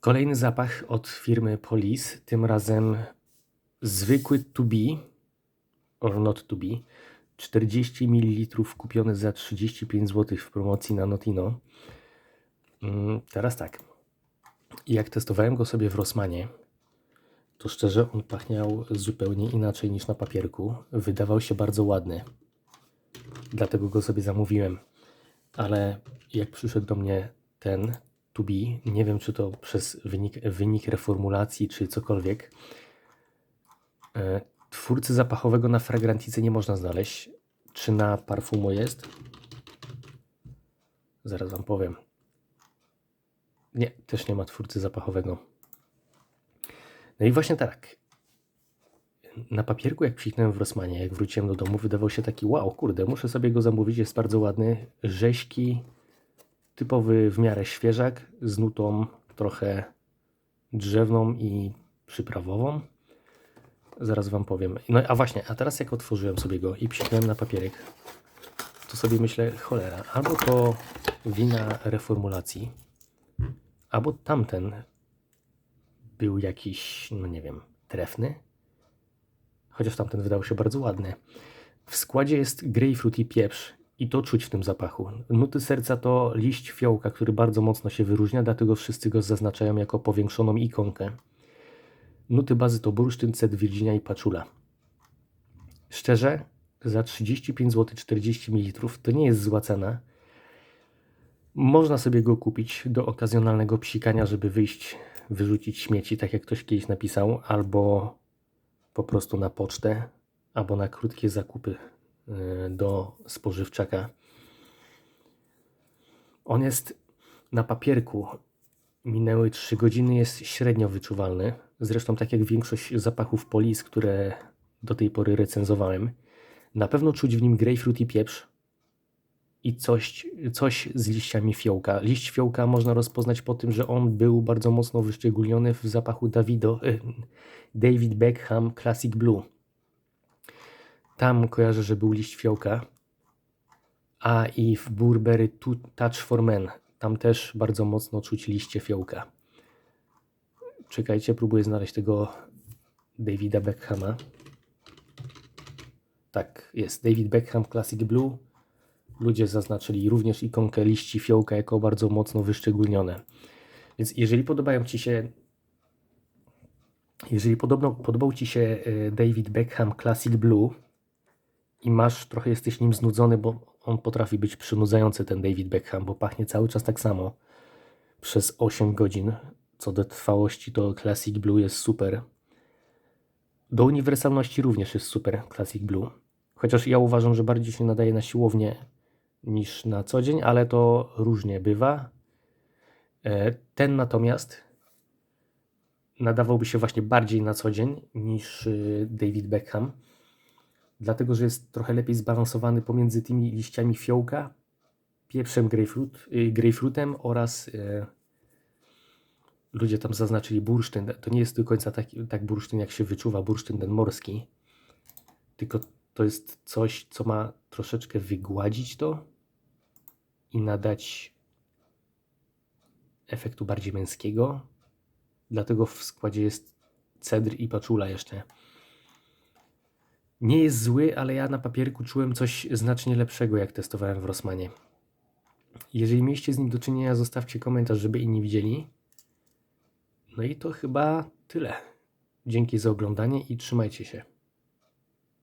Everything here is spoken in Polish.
Kolejny zapach od firmy Police, tym razem zwykły to be or not to be. 40 ml kupiony za 35 zł w promocji na Notino. Mm, Teraz tak. Jak testowałem go sobie w Rossmanie, to szczerze on pachniał zupełnie inaczej niż na papierku. Wydawał się bardzo ładny. Dlatego go sobie zamówiłem. Ale jak przyszedł do mnie ten to be, nie wiem czy to przez wynik, wynik reformulacji czy cokolwiek, e, twórcy zapachowego na fragrantice nie można znaleźć. Czy na parfumo jest? Zaraz wam powiem. Nie, też nie ma twórcy zapachowego. No i właśnie tak. Na papierku, jak psiknąłem w Rossmanie, jak wróciłem do domu, wydawał się taki wow, kurde, muszę sobie go zamówić, jest bardzo ładny, rzeźki, typowy w miarę świeżak, z nutą trochę drzewną i przyprawową. Zaraz wam powiem. No a właśnie, a teraz jak otworzyłem sobie go i psiknąłem na papierek, to sobie myślę, cholera, albo to wina reformulacji, albo tamten był jakiś, no nie wiem, trefny. Chociaż tamten wydał się bardzo ładny. W składzie jest grejpfrut i pieprz i to czuć w tym zapachu. Nuty serca to liść fiołka, który bardzo mocno się wyróżnia, dlatego wszyscy go zaznaczają jako powiększoną ikonkę. Nuty bazy to bursztyn, ced, wirginia i paczula. Szczerze, za 35 zł 40 ml to nie jest zła cena. Można sobie go kupić do okazjonalnego psikania, żeby wyjść, wyrzucić śmieci, tak jak ktoś kiedyś napisał, albo po prostu na pocztę, albo na krótkie zakupy do spożywczaka. On jest na papierku. Minęły 3 godziny, jest średnio wyczuwalny. Zresztą tak jak większość zapachów polis, które do tej pory recenzowałem. Na pewno czuć w nim grejpfrut i pieprz i coś, coś z liściami fiołka. Liść fiołka można rozpoznać po tym, że on był bardzo mocno wyszczególniony w zapachu Davido, e, David Beckham Classic Blue. Tam kojarzę, że był liść fiołka. A i w Burberry Touch for Men. Tam też bardzo mocno czuć liście fiołka. Czekajcie, próbuję znaleźć tego Davida Beckhama. Tak, jest. David Beckham Classic Blue. Ludzie zaznaczyli również ikonkę liści fiołka jako bardzo mocno wyszczególnione. Więc jeżeli podobają Ci się jeżeli podobno, podobał Ci się e, David Beckham Classic Blue i masz, trochę jesteś nim znudzony, bo on potrafi być przynudzający ten David Beckham, bo pachnie cały czas tak samo przez 8 godzin. Co do trwałości, to Classic Blue jest super. Do uniwersalności również jest super Classic Blue. Chociaż ja uważam, że bardziej się nadaje na siłownię niż na co dzień, ale to różnie bywa. E, Ten natomiast nadawałby się właśnie bardziej na co dzień niż y, David Beckham, dlatego że jest trochę lepiej zbalansowany pomiędzy tymi liściami fiołka, pieprzem grejpfrut, y, grejpfrutem oraz y, ludzie tam zaznaczyli bursztyn. To nie jest do końca tak, tak bursztyn, jak się wyczuwa bursztyn ten morski, tylko to jest coś, co ma troszeczkę wygładzić to i nadać efektu bardziej męskiego. Dlatego w składzie jest cedr i paczula jeszcze. Nie jest zły, ale ja na papierku czułem coś znacznie lepszego, jak testowałem w Rossmanie. Jeżeli mieliście z nim do czynienia, zostawcie komentarz, żeby inni widzieli. No i to chyba tyle. Dzięki za oglądanie i trzymajcie się.